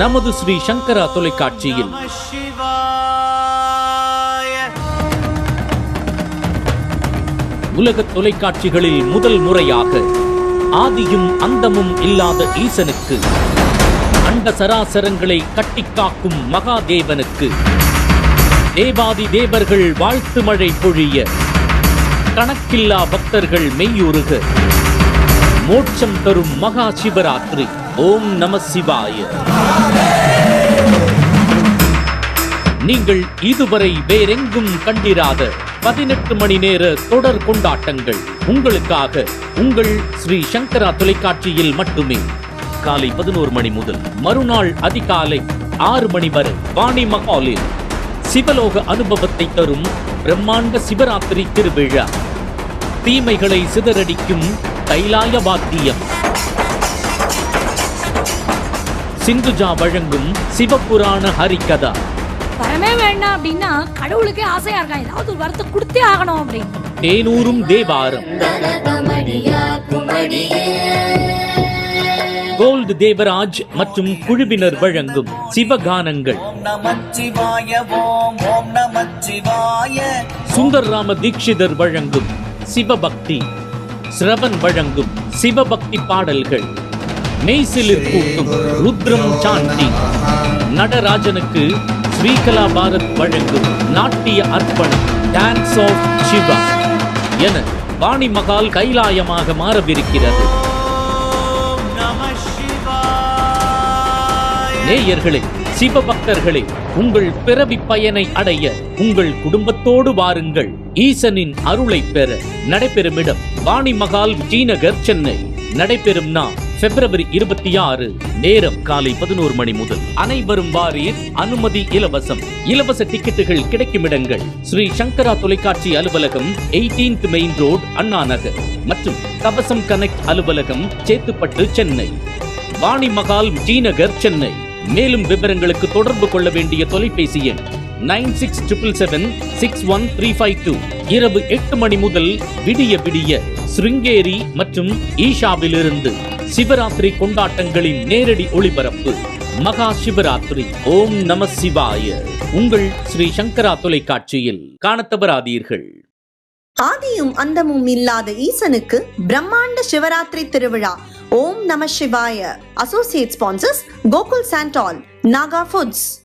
நமது ஸ்ரீ சங்கரா தொலைக்காட்சியில். உலக தொலைக்காட்சிகளில் முதல் முறையாக ஆதியும் அந்தமும் இல்லாத ஈசனுக்கு அண்ட சராசரங்களை கட்டிக்காக்கும் மகாதேவனுக்கு தேவாதி தேவர்கள் வாழ்த்து மழை பொழிய கணக்கில்லா பக்தர்கள் மெய்யுருக மோட்சம் தரும் மகா சிவராத்திரி. ஓம் நம சிவாய. நீங்கள் இதுவரை வேறெங்கும் கண்டிராத பதினெட்டு மணி நேர தொடர் கொண்டாட்டங்கள் உங்களுக்காக உங்கள் ஸ்ரீ சங்கரா தொலைக்காட்சியில் மட்டுமே. காலை பதினோரு மணி முதல் மறுநாள் அதிகாலை ஆறு மணி வரை வாணி மகாலில் சிவலோக அனுபவத்தை தரும் பிரம்மாண்ட சிவராத்திரி திருவிழா. தீமைகளை சிதறடிக்கும் கைலாய வாத்தியம். சிந்துஜா வழங்கும் சிவபுராண ஹரிகதா. வரமே வேண்டாம் அப்படின்னா கடவுளுக்கே ஆசையா இருக்கான். ஏதாவது ஒரு வரத்தை கொடுத்தே ஆகணும் அப்படின்னு. தேனூரும் தேவாரம். கோல்டு தேவராஜ் மற்றும் குழுவினர் வழங்கும் சிவகானங்கள். சுந்தர் ராம தீட்சிதர் வழங்கும் சிவபக்தி. சிரவன் வழங்கும் சிவபக்தி பாடல்கள். மெய்சிலிர் கூட்டும் ருத்ரம் சாண்டி நடராஜனுக்கு ஸ்ரீகலா பாரத் வழங்கும் நாட்டிய அர்ப்பணம் டான்ஸ் ஆஃப் சிவா என வாணி மகால் கைலாயமாக மாறவிருக்கிறது. நேயர்களே சிவபக்தர்களே உங்கள் பிறவி பயனை அடைய உங்கள் குடும்பத்தோடு வாருங்கள். ஈசனின் அருளை பெற நடைபெறும் இடம் வாணி மகால் விஜயநகர் சென்னை. நடைபெறும் நாம் பிப்ரவரி இருபத்தி ஆறு நேரம் காலை பதினோரு மணி முதல். அனைவரும் வாரீர் அனுமதி இலவசம். இலவச டிக்கெட்டுகள் கிடைக்கும் இடங்கள். ஸ்ரீ சங்கரா தொலைக்காட்சி அலுவலகம் 18th மெயின் ரோட் அண்ணா நகர். மற்றும் கவசம் கனெக்ட் அலுவலகம் சேத்துப்பட்டு சென்னை. வாணி மகால் ஜீநகர் சென்னை. மேலும் விவரங்களுக்கு தொடர்பு கொள்ள வேண்டிய தொலைபேசி எண் nine six triple seven six one three five two. இரவு எட்டு மணி முதல் விடிய விடிய ஸ்ருங்கேரி மற்றும் ஈஷாவிலிருந்து சிவராத்திரி கொண்டாட்டங்களின் நேரடி ஒளிபரப்பு. மகா சிவராத்திரி. ஓம் நம சிவாய. உங்கள் ஸ்ரீ சங்கரா தொலைக்காட்சியில் காணத்தவராதீர்கள். ஆதியும் அந்தமும் இல்லாத ஈசனுக்கு பிரம்மாண்ட சிவராத்திரி திருவிழா. ஓம் நம சிவாய. Associate sponsors Gokul sandal Naga foods